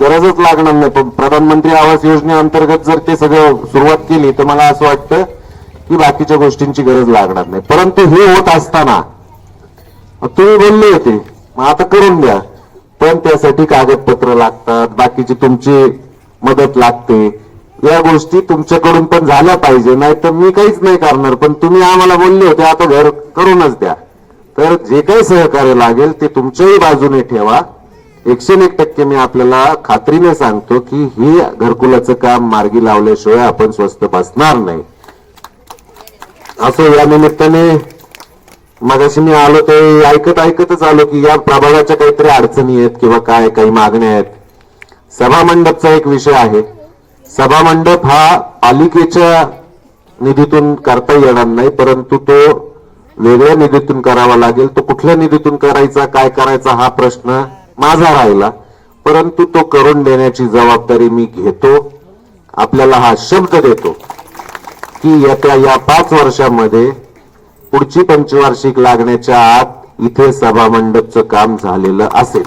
गरजच लागणार नाही. पण प्रधानमंत्री आवास योजनेअंतर्गत जर ते सगळं सुरुवात केली तर मला असं वाटतं की बाकीच्या गोष्टींची गरज लागणार नाही. परंतु हे होत असताना तुम्ही बोलले होते मग आता करून द्या. पण त्यासाठी कागदपत्र लागतात बाकीची तुमची मदत लागते. या गोष्टी तुमच्याकडून पण झाल्या पाहिजे नाही तर मी काहीच नाही करणार. पण तुम्ही आम्हाला बोलले होते आता घर करूनच द्या. तर जे काही सहकार्य लागेल ते तुमच्याही बाजूने ठेवा. एकशे एक टक्के मी आपल्याला खात्रीने सांगतो की ही घरकुलाचं काम मार्गी लावल्याशिवाय आपण स्वस्त बसणार नाही. असं या निमित्ताने मगाशी मी आलो ते ऐकत ऐकतच आलो की या प्रभागाच्या काहीतरी अडचणी आहेत किंवा काय काही मागण्या आहेत. सभामंडपचा एक विषय आहे. सभामंडप हा पालिकेच्या निधीतून करता येणार नाही परंतु तो वेगळ्या निधीतून करावा लागेल. तो कुठल्या निधीतून करायचा काय करायचा हा प्रश्न माझा राहिला. परंतु तो करून देण्याची जबाबदारी मी घेतो. आपल्याला हा शब्द देतो की येत्या या पाच वर्षामध्ये पुढची पंचवार्षिक लागण्याच्या आत इथे सभामंडपचं काम झालेलं असेल.